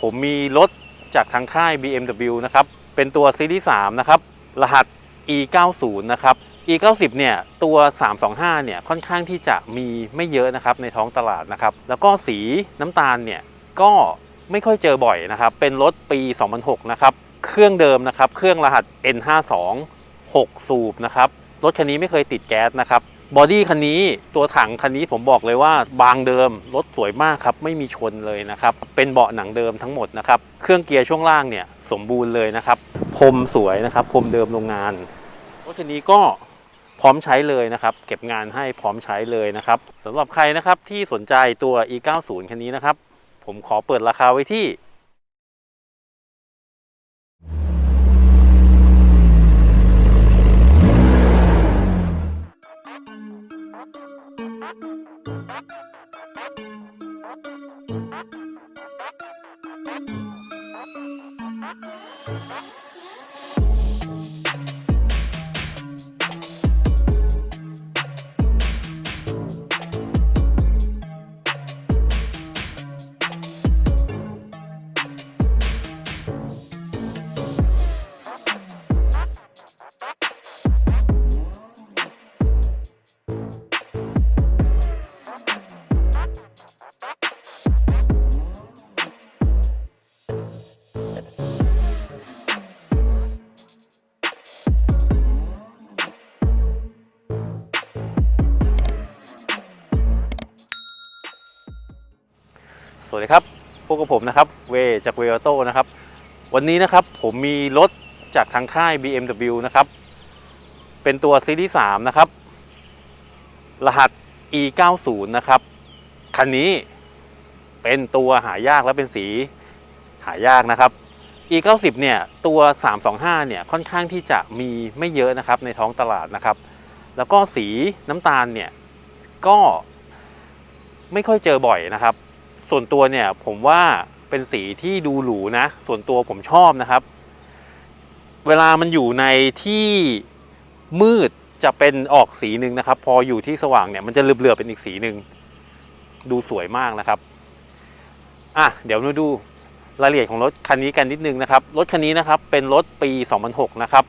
ผมมีรถจากทางค่าย BMW นะครับ เป็นตัวซีรีส์3นะครับ รหัส E90 นะครับ E90 เนี่ย ตัว 325 เนี่ย ค่อนข้างที่จะมีไม่เยอะนะครับ ในท้องตลาดนะครับ แล้วก็สีน้ำตาลเนี่ย ก็ไม่ค่อยเจอบ่อยนะครับ เป็นรถปี 2006 นะครับ เครื่องเดิมนะครับ เครื่องรหัส N52 6 สูบนะครับ รถคันนี้ไม่เคยติดแก๊สนะครับ บอดี้คันนี้ตัวถังคันนี้ผมบอกเลยว่าบางเดิมรถสวยมากครับไม่มีชนเลยนะครับ เป็นเบาะหนังเดิมทั้งหมดนะครับ เครื่องเกียร์ช่วงล่างเนี่ยสมบูรณ์เลยนะครับพรมสวยนะครับพรมเดิมโรงงานรถคันนี้ก็พร้อมใช้เลยนะครับ เก็บงานให้พร้อมใช้เลยนะครับสำหรับใครนะครับที่สนใจตัว e90 คันนี้นะครับ ผมขอเปิดราคาไว้ที่ วัสดีครับพวกกับผมนะครับเวจากเวอโต้นะครับวันนี้นะครับผมมีรถจากทางค่าย BMW นะครับเป็นตัวซีรีส์3นะครับรหัส E90 นะครับคันนี้เป็นตัวหายากและเป็นสีหายากนะครับ E90 เนี่ยตัว 325 เนี่ยค่อนข้างที่จะมีไม่เยอะนะครับในท้องตลาดนะครับ แล้วก็สีน้ำตาลเนี่ยก็ไม่ค่อยเจอบ่อยนะครับ ส่วนตัวเนี่ยผมว่าเป็นสีที่ดูหรูนะ ส่วนตัวผมชอบนะครับ เวลามันอยู่ในที่มืดจะเป็นออกสีหนึ่งนะครับ พออยู่ที่สว่างเนี่ยมันจะเหลือบๆเป็นอีกสีหนึ่งดูสวยมากนะครับอะเดี๋ยวมาดูรายละเอียดของรถคันนี้กันนิดนึงนะครับ รถคันนี้นะครับเป็นรถปี 2006 นะครับ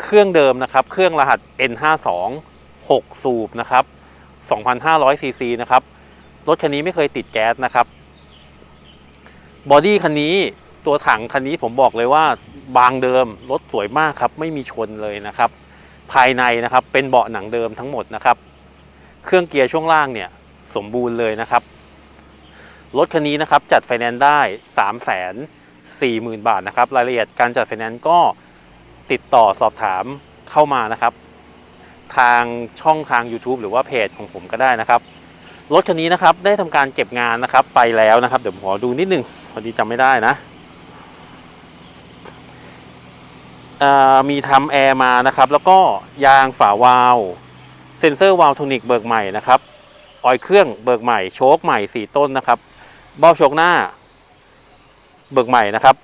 เครื่องเดิมนะครับ เครื่องรหัส N52 6 สูบนะครับ 2,500ซีซีนะครับ รถคันนี้ไม่เคยติดแก๊สนะครับบอดี้คันนี้ตัวถังคันนี้ผมบอกเลยว่าบางเดิมรถสวยมากครับ ไม่มีชนเลยนะครับ ภายในนะครับเป็นเบาะหนังเดิมทั้งหมดนะครับ เครื่องเกียร์ช่วงล่างเนี่ยสมบูรณ์เลยนะครับรถคันนี้นะครับจัดไฟแนนซ์ได้ 3 4 0 0 0 0 บาทนะครับ รายละเอียดการจัดไฟแนนซ์ก็ติดต่อสอบถามเข้ามานะครับ ทางช่องทาง YouTube หรือว่าเพจของผมก็ได้นะครับ รถคันนี้นะครับได้ทำการเก็บงานนะครับไปแล้วนะครับเดี๋ยวผมขอดูนิดนึงพอดีจำไม่ได้นะมีทำแอร์มานะครับ แล้วก็ยางฝาวาลเซ็นเซอร์วาลโทนิกเบิกใหม่นะครับออยเครื่องเบิกใหม่โชคใหม่ 4 ต้นนะครับ เบ้าโชคหน้า เบิกใหม่นะครับ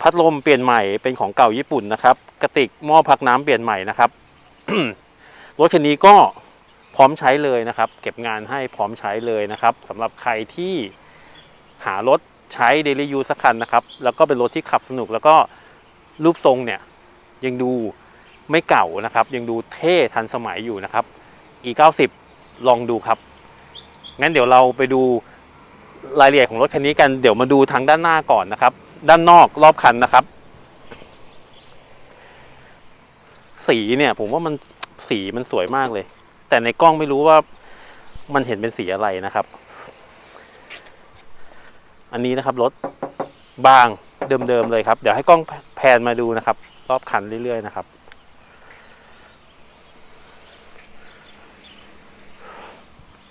พัดลมเปลี่ยนใหม่เป็นของเก่าญี่ปุ่นนะครับ กระติกหม้อพักน้ำเปลี่ยนใหม่นะครับรถคันนี้ก็ พร้อมใช้เลยนะครับ เก็บงานให้พร้อมใช้เลยนะครับสำหรับใครที่หารถใช้ daily use สักคันนะครับ แล้วก็เป็นรถที่ขับสนุกแล้วก็รูปทรงเนี่ยยังดูไม่เก่านะครับ ยังดูเท่ทันสมัยอยู่นะครับ e90 ลองดูครับ งั้นเดี๋ยวเราไปดูรายละเอียดของรถคันนี้กันเดี๋ยวมาดูทางด้านหน้าก่อนนะครับ ด้านนอกรอบคันนะครับ สีเนี่ยผมว่ามันสีมันสวยมากเลย แต่ในกล้องไม่รู้ว่ามันเห็นเป็นสีอะไรนะครับ อันนี้นะครับรถบางเดิมๆเลยครับ เดี๋ยวให้กล้องแพนมาดูนะครับ รอบคันเรื่อยๆนะครับ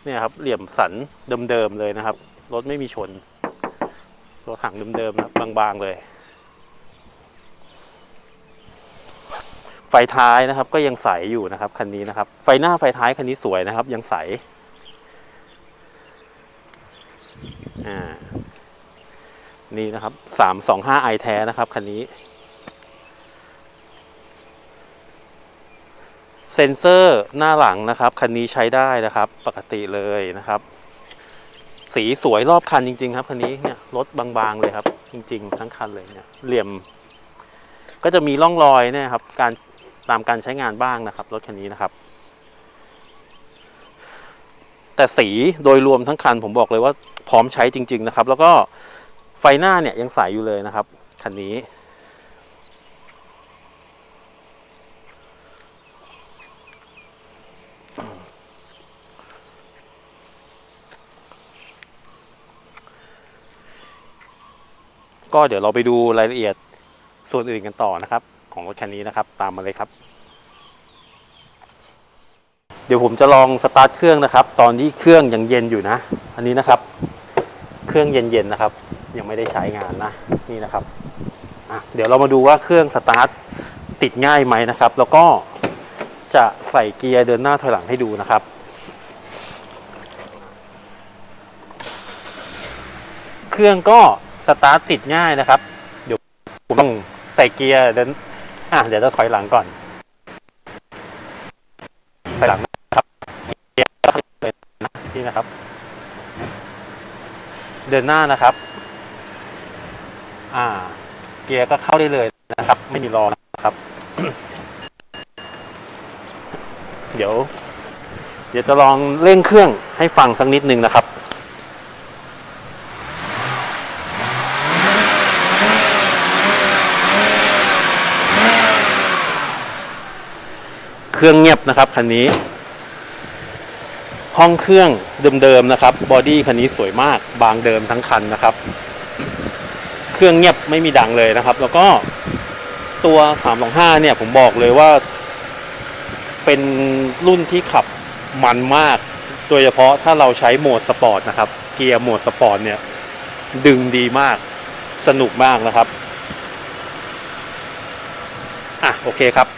เนี่ยครับเหลี่ยมสันเดิมๆเลยนะครับ รถไม่มีชน รถถังเดิมๆนะบางๆเลย ไฟท้ายนะครับ ก็ยังใสอยู่นะครับคันนี้นะครับ ไฟหน้าไฟท้ายคันนี้สวยนะครับ ยังใสอ่านี่นะครับสามสองห้าไอแท้นะครับคันนี้ เซ็นเซอร์หน้าหลังนะครับคันนี้ใช้ได้นะครับ ปกติเลยนะครับ สีสวยรอบคันจริง ๆ ครับคันนี้เนี่ยรถบางๆเลยครับ จริง ๆ ทั้งคันเลยเนี่ยเหลี่ยม ก็จะมีร่องรอยเนี่ยครับ การ ตามการใช้งานบ้างนะครับรถคันนี้นะครับ แต่สีโดยรวมทั้งคันผมบอกเลยว่าพร้อมใช้จริง ๆนะครับ แล้วก็ไฟหน้าเนี่ยยังใสอยู่เลยนะครับคันนี้ก็เดี๋ยวเราไปดูรายละเอียดส่วนอื่นกันต่อนะครับ ของรถคันนี้นะครับ ตามมาเลยครับ เดี๋ยวผมจะลองสตาร์ทเครื่องนะครับ ตอนที่เครื่องยังเย็นอยู่นะ อันนี้นะครับ เครื่องเย็นๆนะครับ ยังไม่ได้ใช้งานนะนี่นะครับเดี๋ยวเรามาดูว่าเครื่องสตาร์ทติดง่ายไหมนะครับ แล้วก็จะใส่เกียร์เดินหน้าถอยหลังให้ดูนะครับเครื่องก็สตาร์ทติดง่ายนะครับ เดี๋ยวผมต้องใส่เกียร์เดิน อะเดี๋ยวจะถอยหลังก่อน ถอยหลังนะครับเกียร์ก็เลยนะนี่นะครับ เดินหน้านะครับ อ่า เกียร์ก็เข้าได้เลยนะครับ ไม่มีรอนะครับ เดี๋ยว เดี๋ยวจะลองเร่งเครื่องให้ฟังสักนิดนึงนะครับ เครื่องเงียบนะครับคันนี้ ห้องเครื่องเดิมๆนะครับ บอดี้คันนี้สวยมาก บางเดิมทั้งคันนะครับ เครื่องเงียบไม่มีดังเลยนะครับ แล้วก็ตัว 325 เนี่ยผมบอกเลยว่า เป็นรุ่นที่ขับมันมาก โดยเฉพาะถ้าเราใช้โหมดสปอร์ตนะครับ เกียร์โหมดสปอร์ตเนี่ย ดึงดีมาก สนุกมากนะครับ อะ โอเคครับ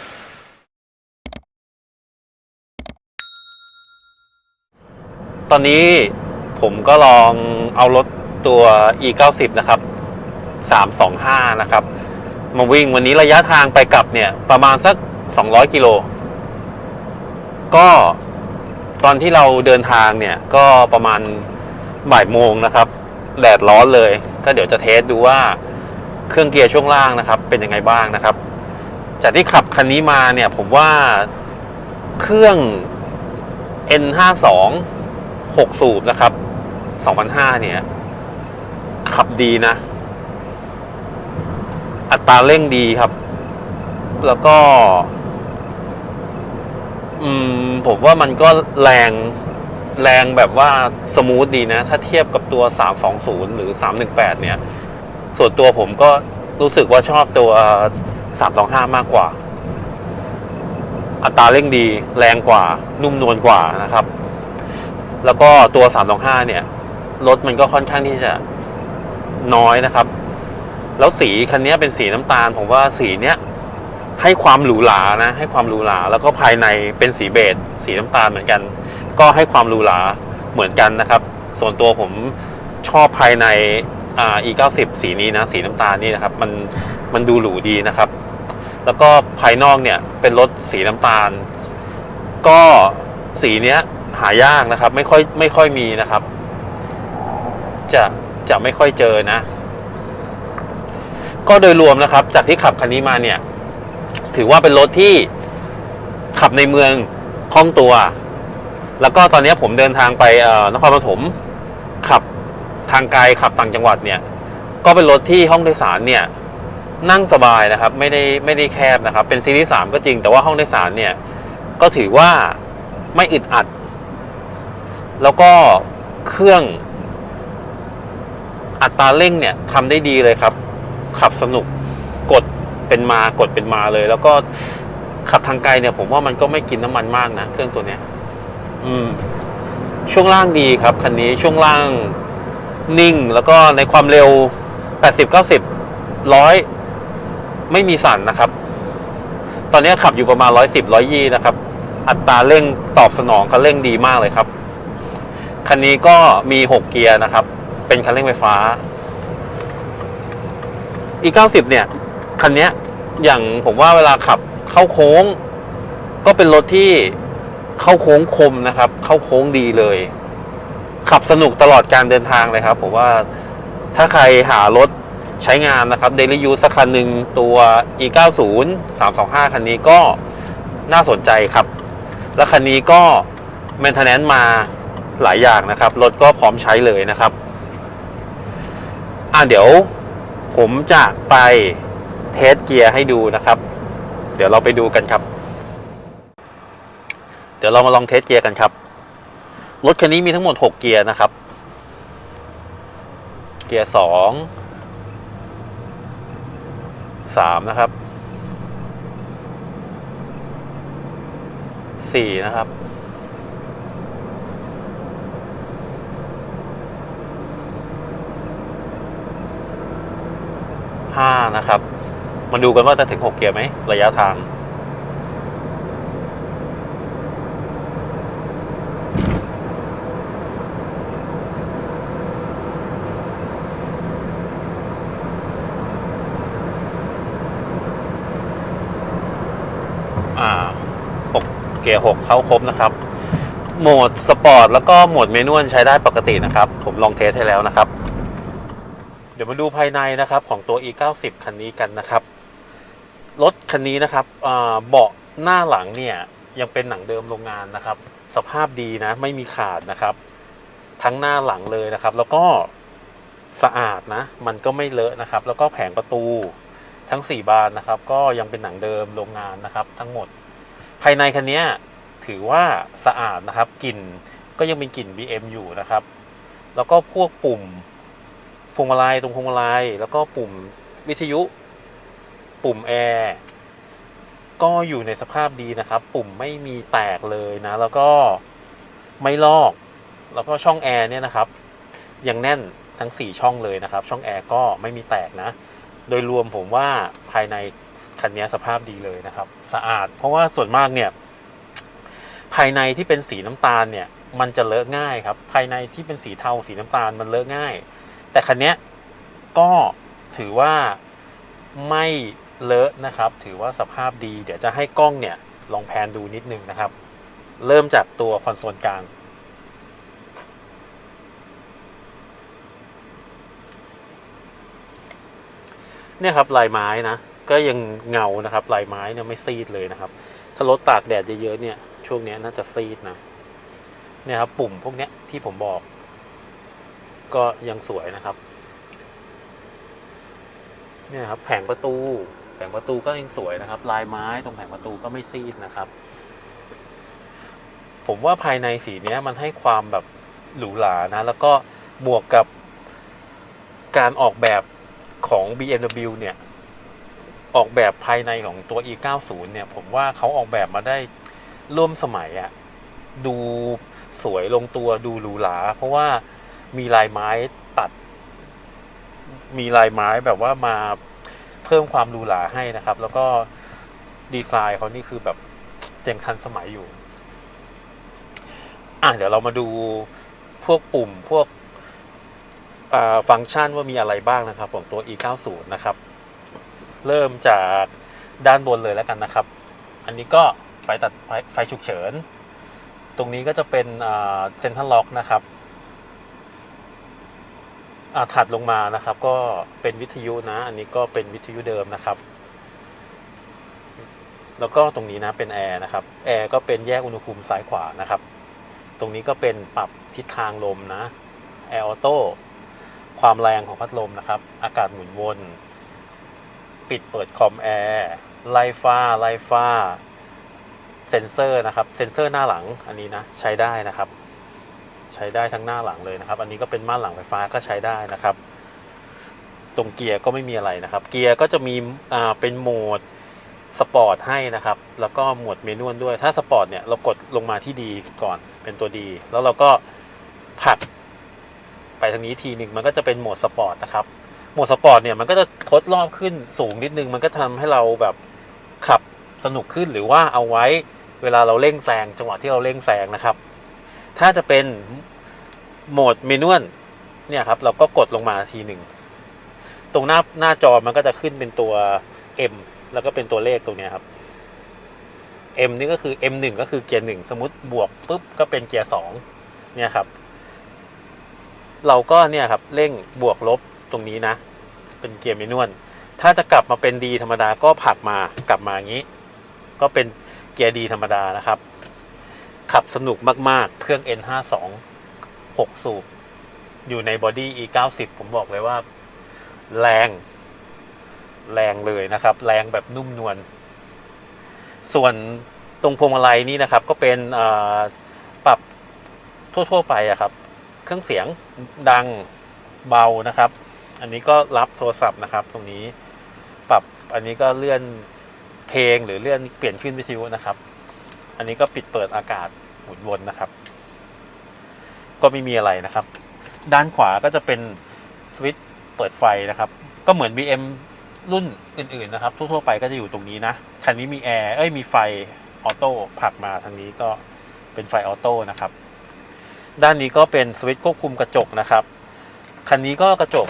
ตอนนี้ผมก็ลองเอารถตัว e 9 0นะครับ 325 นะครับ มาวิ่งวันนี้ระยะทางไปกลับเนี่ย ประมาณสัก 200 กิโล ก็ตอนที่เราเดินทางเนี่ย ก็ประมาณบ่ายโมงนะครับ แดดร้อนเลย ก็เดี๋ยวจะเทสดูว่าเครื่องเกียร์ช่วงล่างนะครับ เป็นยังไงบ้างนะครับ จากที่ขับคันนี้มาเนี่ย ผมว่าเครื่อง N52 6 สูบนะครับ2005เนี่ย ขับดีนะ อัตราเร่งดีครับ แล้วก็ อืม ผมว่ามันก็แรงแรงแบบว่าสมูทดีนะ ถ้าเทียบกับตัว 320 หรือ 318 เนี่ย ส่วนตัวผมก็รู้สึกว่าชอบตัว 325 มากกว่า อัตราเร่งดี แรงกว่า นุ่มนวลกว่านะครับ แล้วก็ตัว 325 เนี่ย รถมันก็ค่อนข้างที่จะน้อยนะครับ แล้วสีคันนี้เป็นสีน้ำตาล ผมว่าสีเนี้ยให้ความหรูหรานะ ให้ความหรูหราแล้วก็ภายในเป็นสีเบจสีน้ำตาลเหมือนกัน ก็ให้ความหรูหราเหมือนกันนะครับ ส่วนตัวผมชอบภายในอ่า e90 สีนี้นะ สีน้ำตาลนี่นะครับ มันมันดูหรูดีนะครับ แล้วก็ภายนอกเนี่ยเป็นรถสีน้ำตาล ก็สีเนี้ย หายากนะครับ ไม่ค่อยไม่ค่อยมีนะครับ จะจะไม่ค่อยเจอนะ ก็โดยรวมนะครับ จากที่ขับคันนี้มาเนี่ย ถือว่าเป็นรถที่ขับในเมืองคล่องตัว แล้วก็ตอนนี้ผมเดินทางไปนครปฐมขับทางไกลขับต่างจังหวัดเนี่ย ก็เป็นรถที่ห้องโดยสารเนี่ย นั่งสบายนะครับ ไม่ได้ไม่ได้แคบนะครับ เป็นซีรีส์สามก็จริงแต่ว่าห้องโดยสารเนี่ย ก็ถือว่าไม่อึดอัด แล้วก็เครื่องอัตราเร่งเนี่ยทำได้ดีเลยครับ ขับสนุกกดเป็นมากดเป็นมาเลย แล้วก็ขับทางไกลเนี่ย ผมว่ามันก็ไม่กินน้ำมันมากนะเครื่องตัวเนี้ย อืม ช่วงล่างดีครับคันนี้ช่วงล่างนิ่ง แล้วก็ในความเร็ว 80 90 100 ไม่มีสั่นนะครับ ตอนนี้ขับอยู่ประมาณ 110 120 นะครับ อัตราเร่งตอบสนองคันเร่งดีมากเลยครับ คันนี้ก็มี 6 เกียร์นะครับ เป็นคันเร่งไฟฟ้าอีก90 เนี่ย คันนี้อย่างผมว่าเวลาขับเข้าโค้ง ก็เป็นรถที่เข้าโค้งคมนะครับ เข้าโค้งดีเลย ขับสนุกตลอดการเดินทางเลยครับ ผมว่าถ้าใครหารถใช้งานนะครับ daily use สักคันหนึ่งตัว e 9 0 325 คันนี้ก็น่าสนใจครับ และคันนี้ก็ maintenance มา หลายอย่างนะครับรถก็พร้อมใช้เลยนะครับอะเดี๋ยวผมจะไปเทสเกียร์ให้ดูนะครับ เดี๋ยวเราไปดูกันครับ เดี๋ยวเรามาลองเทสเกียร์กันครับรถคันนี้มีทั้งหมด 6 เกียร์นะครับ เกียร์ 2 3 นะครับ 4 นะครับ 5 นะครับมาดูกันว่าจะถึง 6 เกียร์ไหม ระยะทาง อ่าหกเกียร์หกเข้าครบนะครับโหมดสปอร์ตแล้วก็โหมดเมนวลใช้ได้ปกตินะครับ ผมลองเทสให้แล้วนะครับ ดี๋ยวมาดูภายในนะครับของตัว e 9 0 คันนี้กันนะครับรถคันนี้นะครับเบาะหน้าหลังเนี่ยยังเป็นหนังเดิมโรงงานนะครับ สภาพดีนะไม่มีขาดนะครับ ทั้งหน้าหลังเลยนะครับ แล้วก็สะอาดนะ มันก็ไม่เลอะนะครับ แล้วก็แผงประตูทั้ง 4 บานนะครับ ก็ยังเป็นหนังเดิมโรงงานนะครับ ทั้งหมด ภายในคันนี้ถือว่าสะอาดนะครับกลิ่นก็ยังเป็นกลิ่น BM อยู่นะครับ แล้วก็พวกปุ่ม พวงมาลัยตรงพวงมาลัยแล้วก็ปุ่มวิทยุ ปุ่มแอร์ก็อยู่ในสภาพดีนะครับ ปุ่มไม่มีแตกเลยนะ แล้วก็ไม่ลอก แล้วก็ช่องแอร์เนี่ยนะครับ ยังแน่นทั้ง 4 ช่องเลยนะครับ ช่องแอร์ก็ไม่มีแตกนะ โดยรวมผมว่าภายในคันนี้สภาพดีเลยนะครับ สะอาด เพราะว่าส่วนมากเนี่ย ภายในที่เป็นสีน้ำตาลเนี่ย มันจะเลอะง่ายครับ ภายในที่เป็นสีเทาสีน้ำตาลมันเลอะง่าย แต่คันนี้ก็ถือว่าไม่เลอะนะครับ ถือว่าสภาพดี เดี๋ยวจะให้กล้องเนี่ยลองแพนดูนิดนึงนะครับ เริ่มจากตัวคอนโซลกลาง เนี่ยครับลายไม้นะ ก็ยังเงานะครับ ลายไม้เนี่ยไม่ซีดเลยนะครับ ถ้ารถตากแดดเยอะๆเนี่ย ช่วงนี้น่าจะซีดนะ เนี่ยครับปุ่มพวกเนี้ยที่ผมบอก ก็ยังสวยนะครับ เนี่ยครับ แผงประตู แผงประตูก็ยังสวยนะครับ ลายไม้ตรงแผงประตูก็ไม่ซีดนะครับ ผมว่าภายในสีเนี้ยมันให้ความแบบหรูหรานะ แล้วก็บวกกับการออกแบบของ BMW เนี่ย ออกแบบภายในของตัว e 9 0 เนี่ย ผมว่าเขาออกแบบมาได้ร่วมสมัยอะดูสวยลงตัวดูหรูหราเพราะว่า มีลายไม้ตัด มีลายไม้แบบว่ามาเพิ่มความหรูหราให้นะครับ แล้วก็ดีไซน์เขานี่คือแบบยังทันสมัยอยู่ อะเดี๋ยวเรามาดูพวกปุ่มพวกฟังก์ชันว่ามีอะไรบ้างนะครับ ของตัว e 9 0นะครับ เริ่มจากด้านบนเลยแล้วกันนะครับ อันนี้ก็ไฟตัดไฟไฟฉุกเฉิน ตรงนี้ก็จะเป็นเซ็นทรัลล็อกนะครับ ถัดลงมานะครับ ก็เป็นวิทยุนะ อันนี้ก็เป็นวิทยุเดิมนะครับ แล้วก็ตรงนี้นะเป็นแอร์นะครับแอร์ก็เป็นแยกอุณหภูมิซ้ายขวานะครับ ตรงนี้ก็เป็นปรับทิศทางลมนะแอร์ออโต้ความแรงของพัดลมนะครับ อากาศหมุนวน ปิดเปิดคอมแอร์ไล่ฟ้าไล่ฟ้าเซ็นเซอร์นะครับ เซ็นเซอร์หน้าหลังอันนี้นะ ใช้ได้นะครับ ใช้ได้ทั้งหน้าหลังเลยนะครับ อันนี้ก็เป็นม่านหลังไฟฟ้าก็ใช้ได้นะครับ ตรงเกียร์ก็ไม่มีอะไรนะครับ เกียร์ก็จะมีอ่าเป็นโหมดสปอร์ตให้นะครับ แล้วก็โหมดเมนวลด้วย ถ้าสปอร์ตเนี่ยเรากดลงมาที่ดีก่อนเป็นตัวดี แล้วเราก็ผักไปทางนี้ทีหนึ่งมันก็จะเป็นโหมดสปอร์ตนะครับ โหมดสปอร์ตเนี่ยมันก็จะทดรอบขึ้นสูงนิดนึง มันก็ทำให้เราแบบขับสนุกขึ้นหรือว่าเอาไว้เวลาเราเร่งแซงจังหวะที่เราเร่งแซงนะครับ ถ้าจะเป็นโหมดเมนวลเนี่ยครับเราก็กดลงมาทีหนึ่ง ตรงหน้าหน้าจอมันก็จะขึ้นเป็นตัว M แล้วก็เป็นตัวเลขตรงนี้ครับ M นี่ก็คือ M1 ก็คือเกียร์หนึ่งสมมติบวกปุ๊บก็เป็นเกียร์สองเนี่ยครับ เราก็เนี่ยครับเร่งบวกลบตรงนี้นะ เป็นเกียร์แมนนวลถ้าจะกลับมาเป็นดีธรรมดาก็ผลักมากลับมาอย่างนี้ ก็เป็นเกียร์ดีธรรมดานะครับ ขับสนุกมากๆ เครื่อง N52 6 สูบ อยู่ในบอดี้ E90 ผมบอกเลยว่า แรง แรงเลยนะครับ แรงแบบนุ่มนวล ส่วนตรงพวงมาลัยนี่นะครับ ก็เป็นปรับทั่ว ๆ ไปอะครับ เครื่องเสียงดังเบานะครับ อันนี้ก็รับโทรศัพท์นะครับ ตรงนี้ปรับอันนี้ก็เลื่อนเพลงหรือเลื่อนเปลี่ยนขึ้นวิทยุนะครับ อันนี้ก็ปิดเปิดอากาศหมุนวนนะครับ ก็ไม่มีอะไรนะครับ ด้านขวาก็จะเป็นสวิตช์เปิดไฟนะครับ ก็เหมือน BM รุ่นอื่นๆนะครับ ทั่วๆไปก็จะอยู่ตรงนี้นะคันนี้มีแอร์เอ้ยมีไฟออโต้ผลักมาทางนี้ก็เป็นไฟออโต้นะครับ ด้านนี้ก็เป็นสวิตช์ควบคุมกระจกนะครับคันนี้ก็กระจก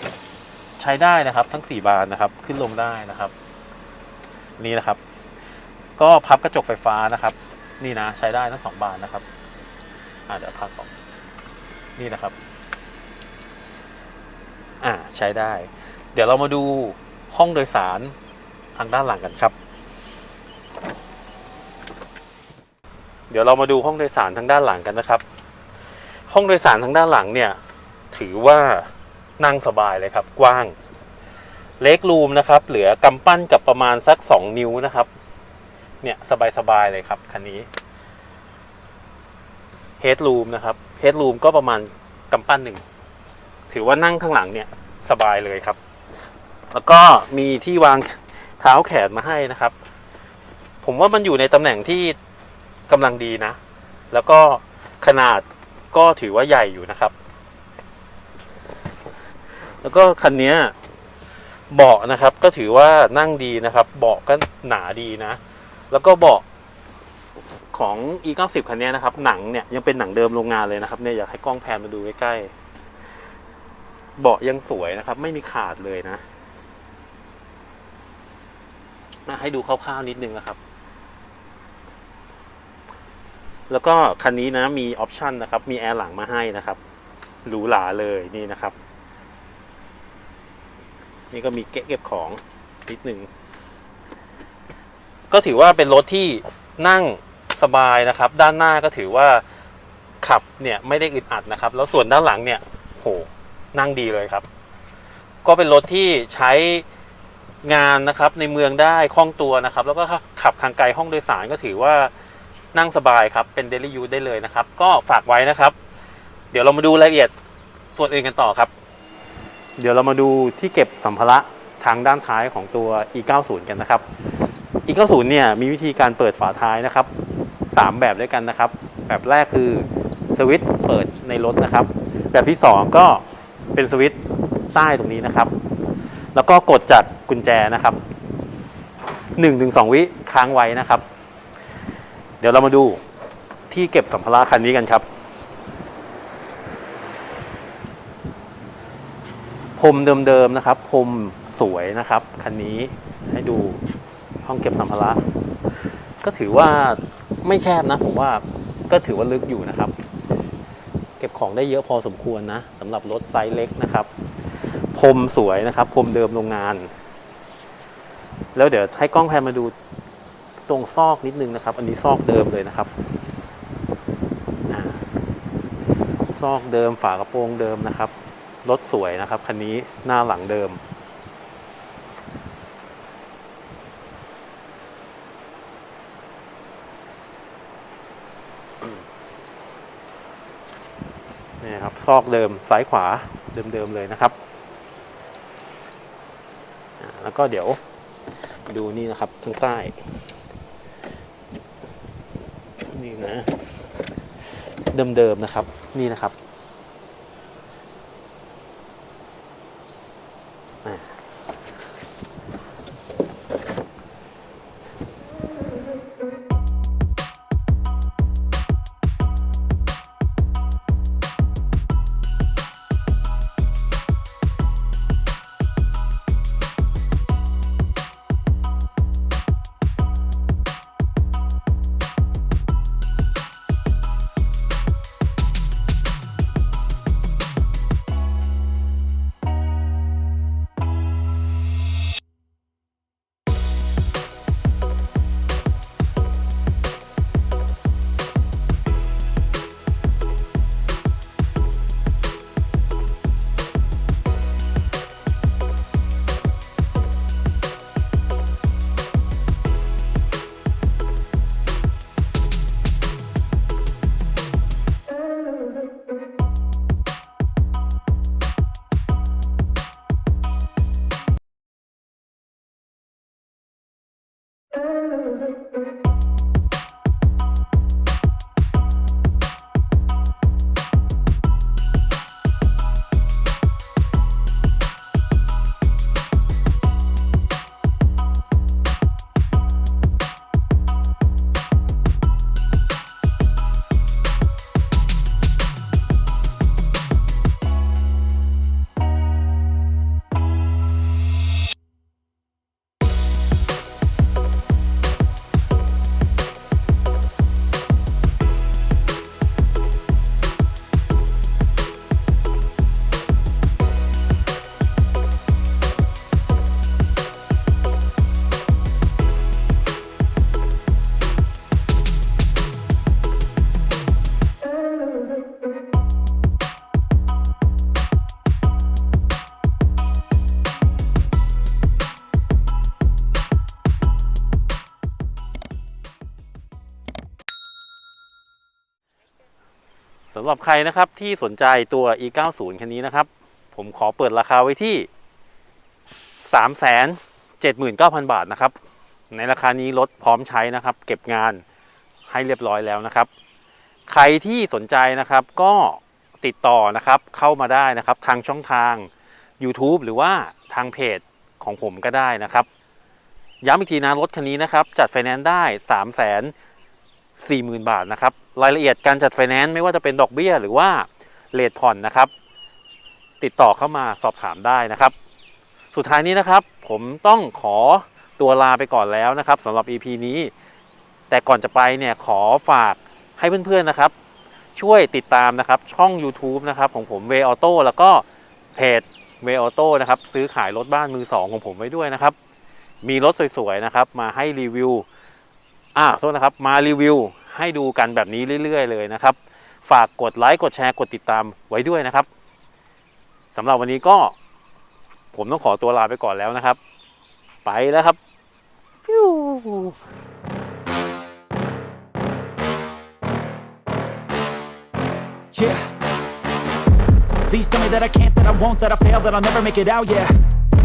ใช้ได้นะครับ ทั้ง 4 บานนะครับ ขึ้นลงได้นะครับ นี่นะครับ ก็พับกระจกไฟฟ้านะครับ นี่นะใช้ได้ทั้งสองบานนะครับอ่าเดี๋ยวพักออกนี่นะครับอ่าใช้ได้ เดี๋ยวเรามาดูห้องโดยสารทางด้านหลังกันครับ เดี๋ยวเรามาดูห้องโดยสารทางด้านหลังกันนะครับ ห้องโดยสารทางด้านหลังเนี่ย ถือว่านั่งสบายเลยครับ กว้าง เล็กรูมนะครับ เหลือกำปั้นกับประมาณสัก 2 นิ้วนะครับ เนี่ยสบายๆเลยครับคันนี้เฮดรูมนะครับเฮดรูมก็ประมาณกำปั้นหนึ่ง ถือว่านั่งข้างหลังเนี่ยสบายเลยครับ แล้วก็มีที่วางเท้าแขนมาให้นะครับ ผมว่ามันอยู่ในตำแหน่งที่กำลังดีนะ แล้วก็ขนาดก็ถือว่าใหญ่อยู่นะครับ แล้วก็คันนี้เบาะนะครับก็ถือว่านั่งดีนะครับ เบาะก็หนาดีนะ แล้วก็เบาะของ e90 คันนี้นะครับ หนังเนี่ยยังเป็นหนังเดิมโรงงานเลยนะครับเนี่ยอยากให้กล้องแพนมาดูใกล้ๆเบาะยังสวยนะครับ ไม่มีขาดเลยนะอะให้ดูคร่าวๆนิดนึงนะครับ แล้วก็คันนี้นะมีออปชันนะครับ มีแอร์หลังมาให้นะครับ หรูหราเลยนี่นะครับ นี่ก็มีเก็บเก็บของนิดนึง ก็ถือว่าเป็นรถที่นั่งสบายนะครับ ด้านหน้าก็ถือว่าขับเนี่ยไม่ได้อึดอัดนะครับ แล้วส่วนด้านหลังเนี่ยโหนั่งดีเลยครับ ก็เป็นรถที่ใช้งานนะครับในเมืองได้คล่องตัวนะครับ แล้วก็ขับทางไกลห้องโดยสารก็ถือว่านั่งสบายครับ เป็นเดลี่ยูได้เลยนะครับ ก็ฝากไว้นะครับ เดี๋ยวเรามาดูรายละเอียดส่วนอื่นกันต่อครับ เดี๋ยวเรามาดูที่เก็บสัมภาระทางด้านท้ายของตัว e90 กันนะครับ e90 เนี่ยมีวิธีการเปิดฝาท้ายนะครับ 3 แบบด้วยกันนะครับ แบบแรกคือสวิตช์เปิดในรถนะครับ แบบที่ 2 ก็เป็นสวิตช์ใต้ตรงนี้นะครับ แล้วก็กดจากกุญแจนะครับ1-2 วิค้างไว้นะครับ เดี๋ยวเรามาดูที่เก็บสัมภาระคันนี้กันครับพรมเดิมๆนะครับพรมสวยนะครับ คันนี้ให้ดู ห้องเก็บสัมภาระ ก็ถือว่าไม่แคบนะ ผมว่าก็ถือว่าลึกอยู่นะครับ เก็บของได้เยอะพอสมควรนะสำหรับรถไซส์เล็กนะครับพรมสวยนะครับพรมเดิมโรงงาน แล้วเดี๋ยวให้กล้องแพนมาดูตรงซอกนิดนึงนะครับ อันนี้ซอกเดิมเลยนะครับซอกเดิมฝากระโปรงเดิมนะครับ รถสวยนะครับ คันนี้หน้าหลังเดิม นี่ครับ ซอกเดิมซ้ายขวาเดิมๆเลยนะครับ แล้วก็เดี๋ยวดูนี่นะครับข้างใต้ นี่นะ เดิมๆนะครับนี่นะครับ สำหรับใครนะครับที่สนใจตัว e90 คันนี้นะครับ ผมขอเปิดราคาไว้ที่ 379,000 บาทนะครับ ในราคานี้รถพร้อมใช้นะครับ เก็บงานให้เรียบร้อยแล้วนะครับ ใครที่สนใจนะครับก็ติดต่อนะครับเข้ามาได้นะครับทางช่องทาง YouTube หรือว่าทางเพจของผมก็ได้นะครับ ย้ำอีกทีนะรถคันนี้นะครับ จัดไฟแนนซ์ได้3 4 0 0 0 0 บาทนะครับรายละเอียดการจัดไฟแนนซ์ไม่ว่าจะเป็นดอกเบี้ยหรือว่าเลทผ่อนนะครับ ติดต่อเข้ามาสอบถามได้นะครับ สุดท้ายนี้นะครับ ผมต้องขอตัวลาไปก่อนแล้วนะครับสำหรับ EP นี้ แต่ก่อนจะไปเนี่ยขอฝากให้เพื่อนๆนะครับ ช่วยติดตามนะครับช่อง YouTube นะครับของผมเวออโต้แล้วก็เพจเวออโต้นะครับซื้อขายรถบ้านมือสองของผมไว้ด้วยนะครับ มีรถสวยๆนะครับมาให้รีวิว อ่าโทษนะครับมารีวิวให้ดูกันแบบนี้เรื่อย ๆ เลยนะครับ ฝากกดไลค์กดแชร์กดติดตามไว้ด้วยนะครับสำหรับวันนี้ก็ผมต้องขอตัวลาไปก่อนแล้วนะครับ ไปแล้วครับฟิว Yeah. Please tell me that I can't, that I won't, that I fail, that I'll never make it out, yeah.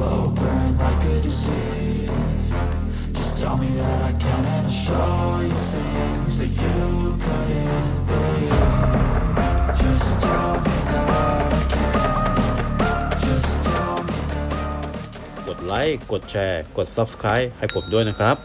slow burn like a disease Just tell me that I can and I'll show you things that you couldn't believe Just tell me that I can Just tell me that I can กดไลค์ กดแชร์ กด Subscribe ให้ผมด้วยนะครับ